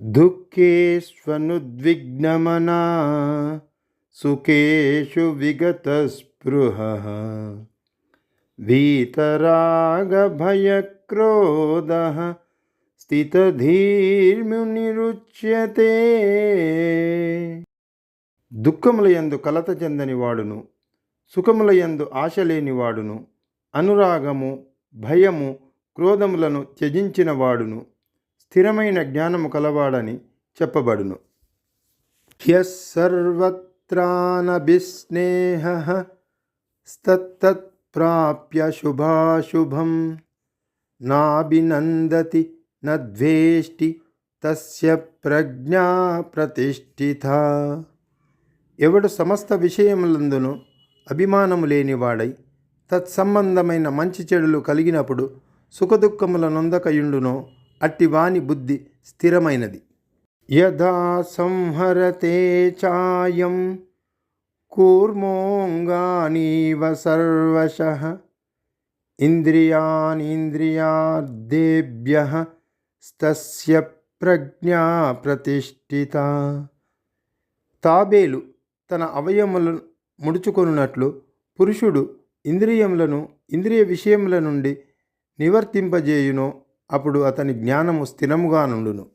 దుఃఖేష్వనుద్విగ్నమనా సుఖేషు విగతస్పృహः వీతరాగభయక్రోధः స్థితధీర్మునిరుచ్యతే దుఃఖములయందు కలత చెందని వాడును సుఖములయందు ఆశ లేని వాడును అనురాగము భయము క్రోధములను త్యజించిన వాడును స్థిరమైన జ్ఞానము కలవాడని చెప్పబడును. హ్యసర్వత్రానభిస్నేహ స్తత్తత్ప్రాప్య శుభాశుభం. నాభినందతి నద్వేష్టి తస్య ప్రజ్ఞా ప్రతిష్ఠిత. ఎవడు సమస్త విషయములందును అభిమానము లేనివాడై తత్సంబంధమైన మంచి చెడులు కలిగినప్పుడు సుఖదుఖముల నొందకయుండునో అట్టివాని బుద్ధి స్థిరమైనది. యథా సంహరతే చాయం కూర్మోంగానీవ సర్వశ ఇంద్రియానింద్రియార్దేభ్య స్తస్య ప్రజ్ఞా ప్రతిష్ఠిత. తాబేలు తన అవయములను ముడుచుకొనున్నట్లు పురుషుడు ఇంద్రియములను ఇంద్రియ విషయముల నుండి నివర్తింపజేయునో అప్పుడు అతని జ్ఞానము స్థిరముగా నుండును.